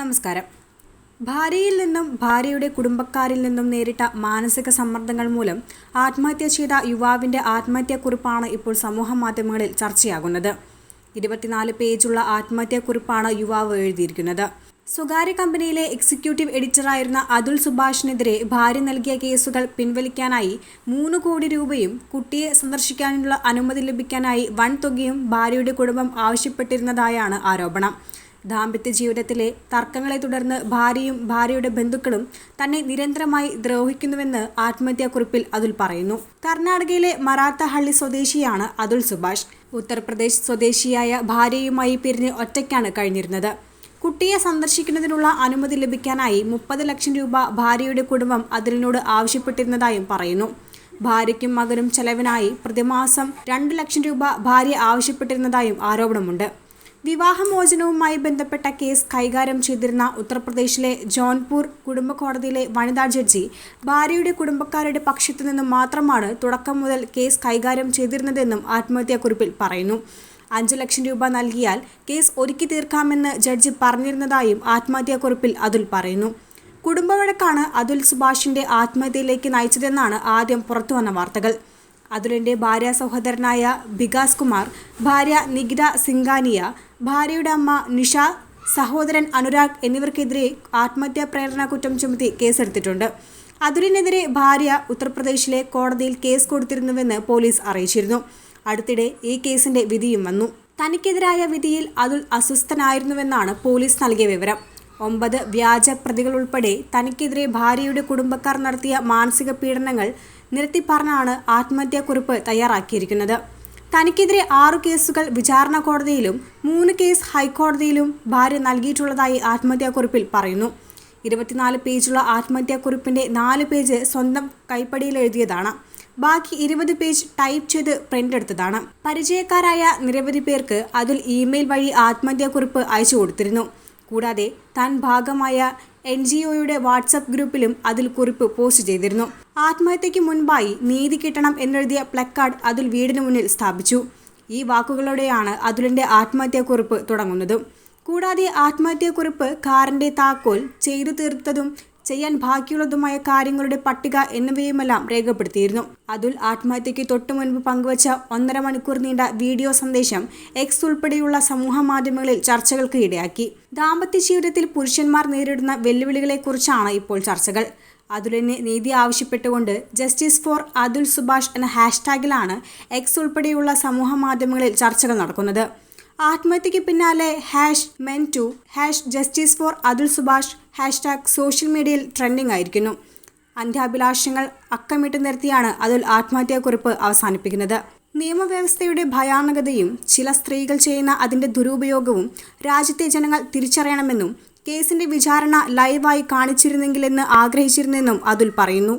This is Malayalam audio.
നമസ്കാരം. ഭാര്യയിൽ നിന്നും ഭാര്യയുടെ കുടുംബക്കാരിൽ നിന്നും നേരിട്ട മാനസിക സമ്മർദ്ദങ്ങൾ മൂലം ആത്മഹത്യ ചെയ്ത യുവാവിന്റെ ആത്മഹത്യാക്കുറിപ്പാണ് ഇപ്പോൾ സമൂഹ മാധ്യമങ്ങളിൽ ചർച്ചയാകുന്നത്. ഇരുപത്തിനാല് പേജുള്ള ആത്മഹത്യാക്കുറിപ്പാണ് യുവാവ് എഴുതിയിരിക്കുന്നത്. സ്വകാര്യ കമ്പനിയിലെ എക്സിക്യൂട്ടീവ് എഡിറ്ററായിരുന്ന അതുൽ സുഭാഷിനെതിരെ ഭാര്യ നൽകിയ കേസുകൾ പിൻവലിക്കാനായി മൂന്ന് കോടി രൂപയും കുട്ടിയെ സന്ദർശിക്കാനുള്ള അനുമതി ലഭിക്കാനായി വൻ തുകയും ഭാര്യയുടെ കുടുംബം ആവശ്യപ്പെട്ടിരുന്നതായാണ് ആരോപണം. ദാമ്പത്യ ജീവിതത്തിലെ തർക്കങ്ങളെ തുടർന്ന് ഭാര്യയും ഭാര്യയുടെ ബന്ധുക്കളും തന്നെ നിരന്തരമായി ദ്രോഹിക്കുന്നുവെന്ന് ആത്മഹത്യാക്കുറിപ്പിൽ അതുൽ പറയുന്നു. കർണാടകയിലെ മറാത്തഹള്ളി സ്വദേശിയാണ് അതുൽ സുഭാഷ്. ഉത്തർപ്രദേശ് സ്വദേശിയായ ഭാര്യയുമായി പിരിഞ്ഞ് ഒറ്റയ്ക്കാണ് കഴിഞ്ഞിരുന്നത്. കുട്ടിയെ സന്ദർശിക്കുന്നതിനുള്ള അനുമതി ലഭിക്കാനായി മുപ്പത് ലക്ഷം രൂപ ഭാര്യയുടെ കുടുംബം അതിലിനോട് ആവശ്യപ്പെട്ടിരുന്നതായും പറയുന്നു. ഭാര്യയ്ക്കും മകനും ചെലവിനായി പ്രതിമാസം രണ്ട് ലക്ഷം രൂപ ഭാര്യ ആവശ്യപ്പെട്ടിരുന്നതായും ആരോപണമുണ്ട്. വിവാഹമോചനവുമായി ബന്ധപ്പെട്ട കേസ് കൈകാര്യം ചെയ്തിരുന്ന ഉത്തർപ്രദേശിലെ ജോൺപൂർ കുടുംബ കോടതിയിലെ വനിതാ ജഡ്ജി ഭാര്യയുടെ കുടുംബക്കാരുടെ പക്ഷത്തു നിന്നും മാത്രമാണ് തുടക്കം മുതൽ കേസ് കൈകാര്യം ചെയ്തിരുന്നതെന്നും ആത്മഹത്യാക്കുറിപ്പിൽ പറയുന്നു. അഞ്ചു ലക്ഷം രൂപ നൽകിയാൽ കേസ് ഒരുക്കി തീർക്കാമെന്ന് ജഡ്ജി പറഞ്ഞിരുന്നതായും ആത്മഹത്യാക്കുറിപ്പിൽ അതുൽ പറയുന്നു. കുടുംബവഴക്കാണ് അതുൽ സുഭാഷിന്റെ ആത്മഹത്യയിലേക്ക് നയിച്ചതെന്നാണ് ആദ്യം പുറത്തുവന്ന വാർത്തകൾ. അതുലിന്റെ ഭാര്യ സഹോദരനായ വികാസ് കുമാർ ഭാര്യ നികിത സിംഗാനിയ ഭാര്യയുടെ അമ്മ നിഷ സഹോദരൻ അനുരാഗ് എന്നിവർക്കെതിരെ ആത്മഹത്യാ പ്രേരണ കുറ്റം ചുമത്തി കേസെടുത്തിട്ടുണ്ട്. അതുലിനെതിരെ ഭാര്യ ഉത്തർപ്രദേശിലെ കോടതിയിൽ കേസ് കൊടുത്തിരുന്നുവെന്ന് പോലീസ് അറിയിച്ചിരുന്നു. അടുത്തിടെ ഈ കേസിന്റെ വിധിയും വന്നു. തനിക്കെതിരായ വിധിയിൽ അതുൽ അസ്വസ്ഥനായിരുന്നുവെന്നാണ് പോലീസ് നൽകിയ വിവരം. ഒമ്പത് വ്യാജ പ്രതികൾ ഉൾപ്പെടെ തനിക്കെതിരെ ഭാര്യയുടെ കുടുംബക്കാർ നടത്തിയ മാനസിക പീഡനങ്ങൾ നിരത്തിപ്പറഞ്ഞാണ് ആത്മഹത്യാക്കുറിപ്പ് തയ്യാറാക്കിയിരിക്കുന്നത്. തനിക്കെതിരെ ആറു കേസുകൾ വിചാരണ കോടതിയിലും മൂന്ന് കേസ് ഹൈക്കോടതിയിലും ഭാര്യ നൽകിയിട്ടുള്ളതായി ആത്മഹത്യാക്കുറിപ്പിൽ പറയുന്നു. ഇരുപത്തിനാല് പേജുള്ള ആത്മഹത്യാക്കുറിപ്പിന്റെ നാല് പേജ് സ്വന്തം കൈപ്പടിയിൽ എഴുതിയതാണ്. ബാക്കി ഇരുപത് പേജ് ടൈപ്പ് ചെയ്ത് പ്രിന്റ് എടുത്തതാണ്. പരിചയക്കാരായ നിരവധി പേർക്ക് അതിൽ ഇമെയിൽ വഴി ആത്മഹത്യാക്കുറിപ്പ് അയച്ചു കൊടുത്തിരുന്നു. കൂടാതെ താൻ ഭാഗമായ എൻ ജി ഒയുടെ വാട്സപ്പ് ഗ്രൂപ്പിലും അതിൽ കുറിപ്പ് പോസ്റ്റ് ചെയ്തിരുന്നു. ആത്മഹത്യയ്ക്ക് മുൻപായി നീതി കിട്ടണം എന്നെഴുതിയ പ്ലക്കാർഡ് അതിൽ വീടിന് മുന്നിൽ സ്ഥാപിച്ചു. ഈ വാക്കുകളോടെയാണ് അതുലിന്റെ ആത്മഹത്യാക്കുറിപ്പ് തുടങ്ങുന്നത്. കൂടാതെ ആത്മഹത്യാക്കുറിപ്പ് കാറിന്റെ താക്കോൽ ചെയ്തു തീർത്തതും ചെയ്യാൻ ബാക്കിയുള്ളതുമായ കാര്യങ്ങളുടെ പട്ടിക എന്നിവയുമെല്ലാം രേഖപ്പെടുത്തിയിരുന്നു. അതുൽ ആത്മഹത്യയ്ക്ക് തൊട്ടു മുൻപ് പങ്കുവച്ച ഒന്നര മണിക്കൂർ നീണ്ട വീഡിയോ സന്ദേശം എക്സ് ഉൾപ്പെടെയുള്ള സമൂഹ മാധ്യമങ്ങളിൽ ചർച്ചകൾക്ക് ഇടയാക്കി. ദാമ്പത്യ ജീവിതത്തിൽ പുരുഷന്മാർ നേരിടുന്ന വെല്ലുവിളികളെക്കുറിച്ചാണ് ഇപ്പോൾ ചർച്ചകൾ. അതുലിന് നീതി ആവശ്യപ്പെട്ടുകൊണ്ട് ജസ്റ്റിസ് ഫോർ അതുൽ സുഭാഷ് എന്ന ഹാഷ്ടാഗിലാണ് എക്സ് ഉൾപ്പെടെയുള്ള സമൂഹ മാധ്യമങ്ങളിൽ ചർച്ചകൾ നടക്കുന്നത്. ആത്മഹത്യയ്ക്ക് പിന്നാലെ hash men too hash justice for Atul Subhash hashtag social മീഡിയയിൽ ട്രെൻഡിംഗ് ആയിരിക്കുന്നു. അന്ത്യാഭിലാഷങ്ങൾ അക്കമിട്ട് നിർത്തിയാണ് അതുൽ ആത്മഹത്യാക്കുറിപ്പ് അവസാനിപ്പിക്കുന്നത്. നിയമവ്യവസ്ഥയുടെ ഭയാനകതയും ചില സ്ത്രീകൾ ചെയ്യുന്ന അതിന്റെ ദുരുപയോഗവും രാജ്യത്തെ ജനങ്ങൾ തിരിച്ചറിയണമെന്നും കേസിന്റെ വിചാരണ ലൈവായി കാണിച്ചിരുന്നെങ്കിലെന്ന് ആഗ്രഹിച്ചിരുന്നെന്നും അതുൽ പറയുന്നു.